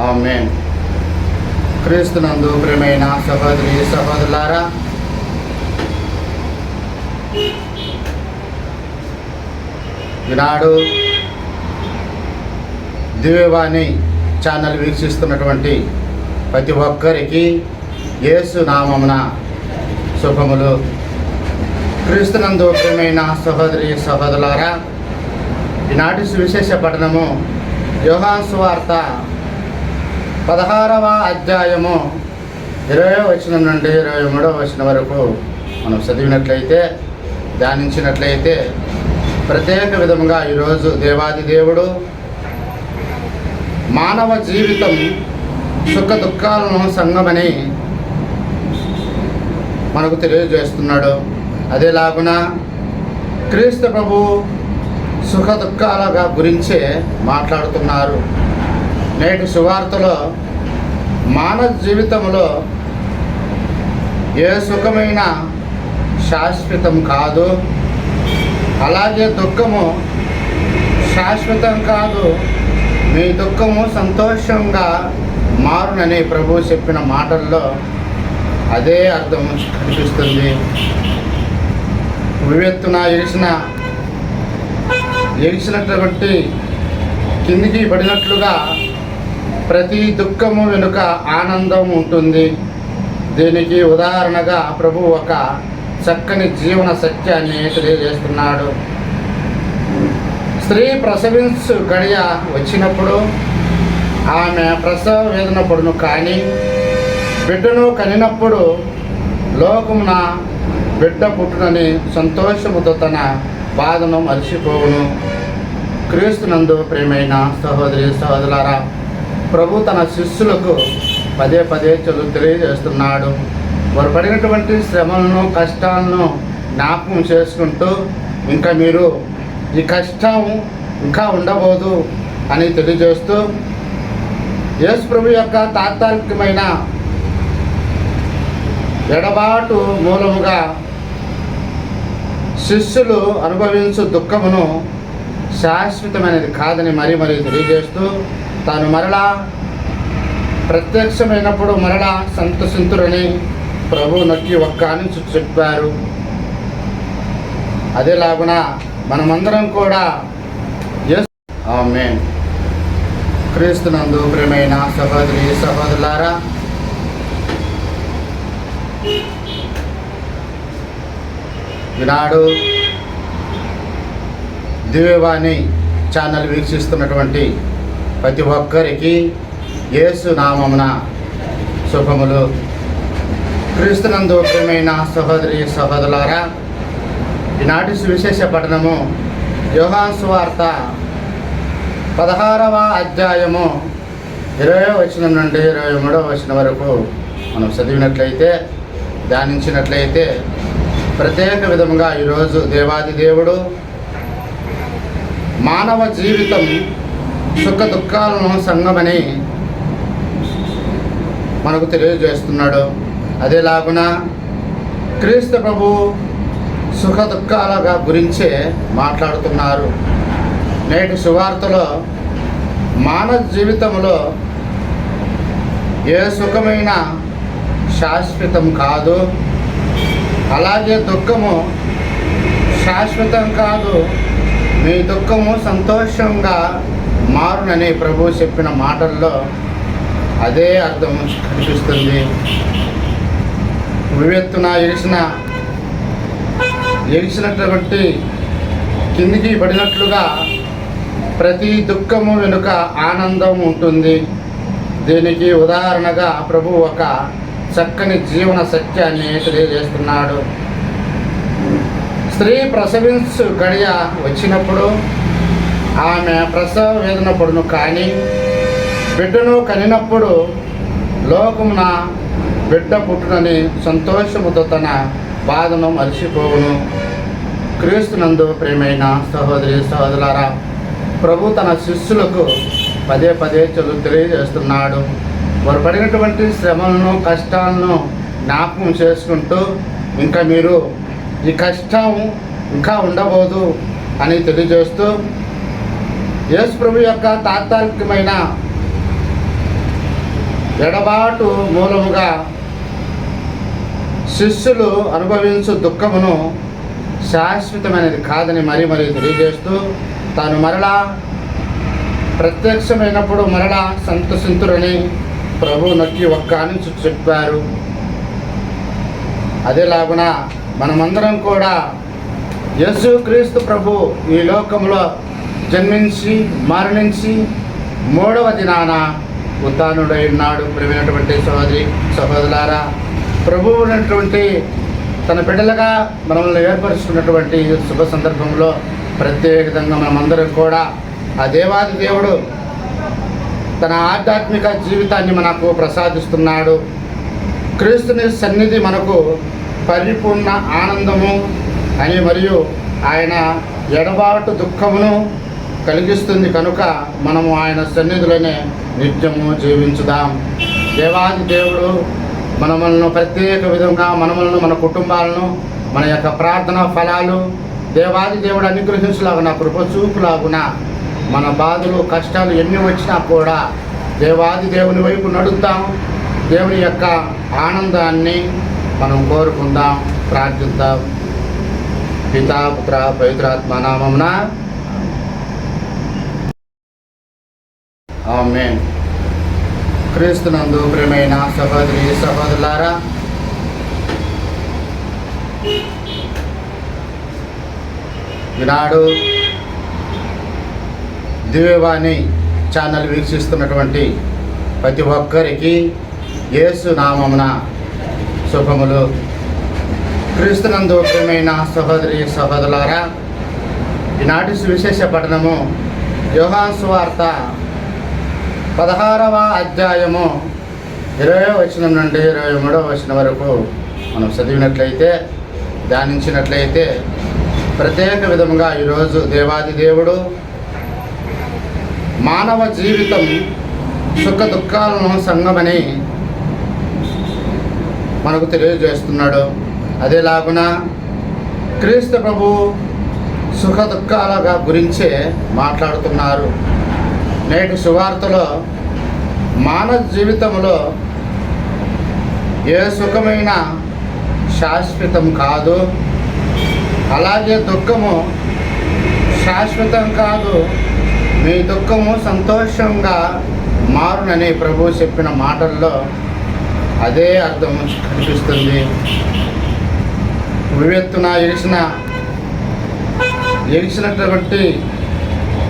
Amen. క్రీస్తునందు ప్రేమైన సహోదరి సహోదరులారా ఈనాడు దివ్యవాణి ఛానల్ వీక్షిస్తున్నటువంటి ప్రతి ఒక్కరికి యేసు నామమున శుభములు. క్రీస్తునందు ప్రేమైన సహోదరి సహోదరులారా ఈనాటి సువిశేష పఠనము యోహాన్ సువార్త పదహారవ అధ్యాయము. ఇరవై వచనం నుండి ఇరవై మూడవ వచనం వరకు మనం చదివినట్లయితే ధ్యానించినట్లయితే ప్రత్యేక విధముగా ఈరోజు దేవాది దేవుడు మానవ జీవితం సుఖ దుఃఖాలను సంగమని మనకు తెలియజేస్తున్నాడు. అదేలాగున క్రీస్తు ప్రభు సుఖ దుఃఖాల గురించే మాట్లాడుతున్నారు. నేటి సువార్తలో మానవ జీవితంలో ఏ సుఖమైన శాశ్వతం కాదు అలాగే దుఃఖము శాశ్వతం కాదు. మీ దుఃఖము సంతోషంగా మారునని ప్రభు చెప్పిన మాటల్లో అదే అర్థం కనిపిస్తుంది. వివెత్తున ఎగిసిన ఎగిసినటువంటి కిందికి పడినట్లుగా ప్రతి దుఃఖము వెనుక ఆనందం ఉంటుంది. దీనికి ఉదాహరణగా ప్రభు ఒక చక్కని జీవన సత్యాన్ని తెలియజేస్తున్నాడు. స్త్రీ ప్రసవించు గడియ వచ్చినప్పుడు ఆమె ప్రసవ వేదన పడును కానీ బిడ్డను కనినప్పుడు లోకమున బిడ్డ పుట్టునని సంతోషముతో తన బాధను మరిచిపోవును. క్రీస్తునందు ప్రేమైన సహోదరి సహోదరులారా ప్రభు తన శిష్యులకు పదే పదే చదువు తెలియజేస్తున్నాడు. వారు పడినటువంటి శ్రమలను కష్టాలను జ్ఞాపకం చేసుకుంటూ ఇంకా మీరు ఈ కష్టం ఇంకా ఉండబోదు అని తెలియజేస్తూ యేసు ప్రభు యొక్క తాత్కాలికమైన ఎడబాటు మూలముగా శిష్యులు అనుభవించు దుఃఖమును శాశ్వతమైనది కాదని మరీ మరీ తెలియజేస్తూ తాను మరలా ప్రత్యక్షమైనప్పుడు మరలా సంతసింతురని ప్రభు నొక్కి ఒక్క నుంచి చెప్పారు. అదేలాగున మనమందరం కూడా ఎస్ ఆమె క్రీస్తునందు ప్రేమైన సహోదరి సహోదరులారా ఈనాడు దివ్యవాణి ఛానల్ వీక్షిస్తున్నటువంటి ప్రతి ఒక్కరికి యేసు నామమున శుభములు. క్రీస్తునందు ప్రియమైన సహోదరి సహోదరులారా ఈనాటి సువిశేష పఠనము యోహాన్ సువార్త పదహారవ అధ్యాయము ఇరవై వచనం నుండి ఇరవై మూడవ వచనం వరకు మనం చదివినట్లయితే ధ్యానించినట్లయితే ప్రత్యేక విధముగా ఈరోజు దేవాది దేవుడు మానవ జీవితం సుఖ దుఃఖాలను సంగమని మనకు తెలియజేస్తున్నాడు. అదేలాగున క్రీస్తు ప్రభు సుఖ దుఃఖాల గురించే మాట్లాడుతున్నారు. నేటి సువార్తలో మానవ జీవితంలో ఏ సుఖమైన శాశ్వతం కాదు. అలాగే దుఃఖము శాశ్వతం కాదు. మీ దుఃఖము సంతోషంగా మారునని ప్రభు చెప్పిన మాటల్లో అదే అర్థం కనిపిస్తుంది వివెత్తున ఎలిసిన ఎలిసినటువంటి కిందికి పడినట్లుగా ప్రతి దుఃఖము వెనుక ఆనందం ఉంటుంది. దీనికి ఉదాహరణగా ప్రభు ఒక చక్కని జీవన సత్యాన్ని తెలియజేస్తున్నాడు. స్త్రీ ప్రసవించు గడియ వచ్చినప్పుడు ఆమె ప్రసవ వేదన పడును కానీ బిడ్డను కనినప్పుడు లోకమున బిడ్డ పుట్టునని సంతోషముతో తన బాధను మరిచిపోవును. క్రీస్తునందు ప్రేమైన సహోదరి సహోదరులారా ప్రభు తన శిష్యులకు పదే పదే చదువు తెలియజేస్తున్నాడు. వారు పడినటువంటి శ్రమలను కష్టాలను జ్ఞాపకం చేసుకుంటూ ఇంకా మీరు ఈ కష్టం ఇంకా ఉండబోదు అని తెలియజేస్తూ యేసు ప్రభు యొక్క తాత్కాలికమైన ఎడబాటు మూలముగా శిష్యులు అనుభవించు దుఃఖమును శాశ్వతమైనది కాదని మరీ మరీ తెలియజేస్తూ తాను మరలా ప్రత్యక్షమైనప్పుడు మరలా సంతసింతురని ప్రభు నొక్కి ఒక్క నుంచి చెప్పారు. అదేలాగున మనమందరం కూడా యేసు క్రీస్తు ప్రభు ఈ లోకంలో జన్మించి మరణించి మూడవ దినాన ఉత్నుడై ఉన్నాడు ప్రేమైనటువంటి సహోదరి సహోదరులారా. ప్రభువు ఉన్నటువంటి తన బిడ్డలుగా మనల్ని ఏర్పరుచుకున్నటువంటి శుభ సందర్భంలో ప్రత్యేకంగా మనమందరం కూడా ఆ దేవాది దేవుడు తన ఆధ్యాత్మిక జీవితాన్ని మనకు ప్రసాదిస్తున్నాడు. క్రీస్తుని సన్నిధి మనకు పరిపూర్ణ ఆనందము అని మరియు ఆయన ఎడబాటు దుఃఖమును కలిగిస్తుంది కనుక మనము ఆయన సన్నిధిలోనే నిత్యము జీవించుదాం. దేవాది దేవుడు మనమలను ప్రత్యేక విధంగా మనమలను మన కుటుంబాలను మన యొక్క ప్రార్థన ఫలాలు దేవాది దేవుడు అనుగ్రహించలాగున కృప చూపులాగున మన బాధలు కష్టాలు ఎన్ని వచ్చినా కూడా దేవాది దేవుని వైపు నడుద్దాం. దేవుని యొక్క ఆనందాన్ని మనం కోరుకుందాం ప్రార్థిద్దాం. పితాపుత్ర పవిత్రాత్మ నామమున ఆమేన్. క్రీస్తునందు ప్రేమైన సహోదరి సహోదరులారా ఈనాడు దివ్యవాణి ఛానల్ వీక్షిస్తున్నటువంటి ప్రతి ఒక్కరికి యేసు నామమున శుభములు. క్రీస్తునందు ప్రియమైన సహోదరి సహోదరులారా ఈనాటి సువిశేష పఠనము యోహాన్ సువార్త పదహారవ అధ్యాయము ఇరవై వచనం నుండి ఇరవై మూడవ వచనం వరకు మనం చదివినట్లయితే ధ్యానించినట్లయితే ప్రత్యేక విధముగా ఈరోజు దేవాది దేవుడు మానవ జీవితం సుఖ దుఃఖాలను సంగమని మనకు తెలియజేస్తున్నాడు. అదేలాగున క్రీస్తు ప్రభు సుఖ దుఃఖాల గురించే మాట్లాడుతున్నారు. నేటి సువార్తలో మానవ జీవితంలో ఏ సుఖమైన శాశ్వతం కాదు అలాగే దుఃఖము శాశ్వతం కాదు మీ దుఃఖము సంతోషంగా మారునని ప్రభు చెప్పిన మాటల్లో అదే అర్థం కనిపిస్తుంది. వివెత్తున ఎగిసిన ఎగిసినటువంటి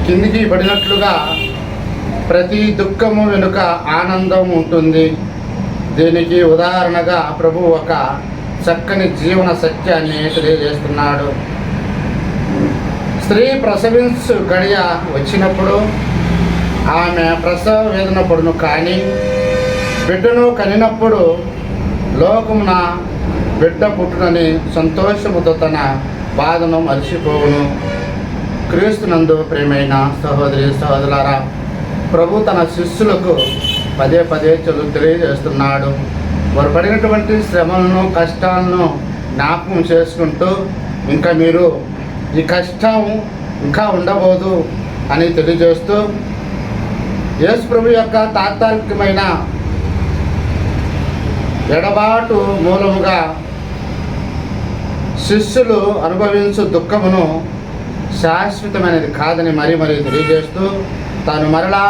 కిందికి పడినట్లుగా ప్రతి దుఃఖము వెనుక ఆనందం ఉంటుంది. దీనికి ఉదాహరణగా ప్రభు ఒక చక్కని జీవన సత్యాన్ని తెలియజేస్తున్నాడు. స్త్రీ ప్రసవించు గడియ వచ్చినప్పుడు ఆమె ప్రసవ వేదన పడును కానీ బిడ్డను కనినప్పుడు లోకమున బిడ్డ పుట్టునని సంతోషముతో తన బాధను మరిచిపోవును. క్రీస్తునందు ప్రేమైన సహోదరి సహోదరులారా ప్రభు తన శిష్యులకు పదే పదే చదువు తెలియజేస్తున్నాడు. వారు పడినటువంటి శ్రమలను కష్టాలను జ్ఞాపకం చేసుకుంటూ ఇంకా మీరు ఈ కష్టం ఇంకా ఉండబోదు అని తెలియజేస్తూ యేసు ప్రభు యొక్క తాత్కాలికమైన ఎడబాటు మూలముగా శిష్యులు అనుభవించు దుఃఖమును శాశ్వతమైనది కాదని మరీ మరీ తెలియజేస్తూ తాను మరలా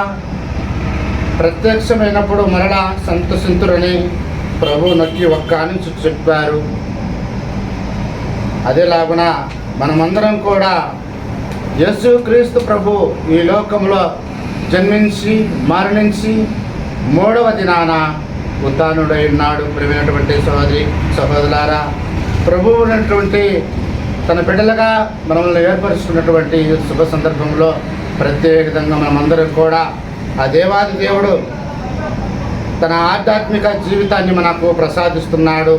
ప్రత్యక్షమైనప్పుడు మరలా సంతసింతురని ప్రభు నొక్కి ఒక్క నుంచి చెప్పారు. అదేలాగున మనమందరం కూడా యేసు క్రీస్తు ప్రభు ఈ లోకంలో జన్మించి మరణించి మూడవ దినాన ఉత్నుడై ఉన్నాడు. ప్రియమైనటువంటి సహోదరి సహోదరులారా ప్రభువు ఉన్నటువంటి తన బిడ్డలుగా మనల్ని ఏర్పరుచుకున్నటువంటి శుభ సందర్భంలో ప్రత్యేకంగా మనమందరం కూడా ఆ దేవాది దేవుడు తన ఆధ్యాత్మిక జీవితాన్ని మనకు ప్రసాదిస్తున్నాడు.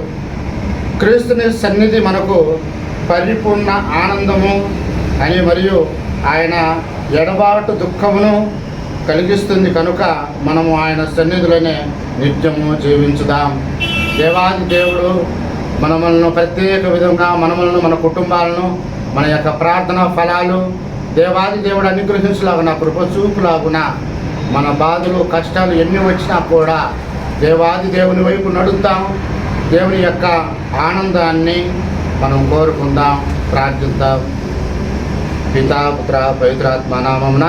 క్రీస్తుని సన్నిధి మనకు పరిపూర్ణ ఆనందము అని మరియు ఆయన ఎడబాటు దుఃఖమును కలిగిస్తుంది కనుక మనము ఆయన సన్నిధిలోనే నిత్యము జీవించుదాం. దేవాది దేవుడు మనమలను ప్రత్యేక విధంగా మనమలను మన కుటుంబాలను మన యొక్క ప్రార్థనా ఫలాలు దేవాది దేవుడు అనుగ్రహించలాగున కృప చూపులాగున మన బాధలు కష్టాలు ఎన్ని వచ్చినా కూడా దేవాది దేవుని వైపు నడుద్దాం. దేవుని యొక్క ఆనందాన్ని మనం కోరుకుందాం ప్రార్థిద్దాం. పితాపుత్ర పవిత్రాత్మ నామమున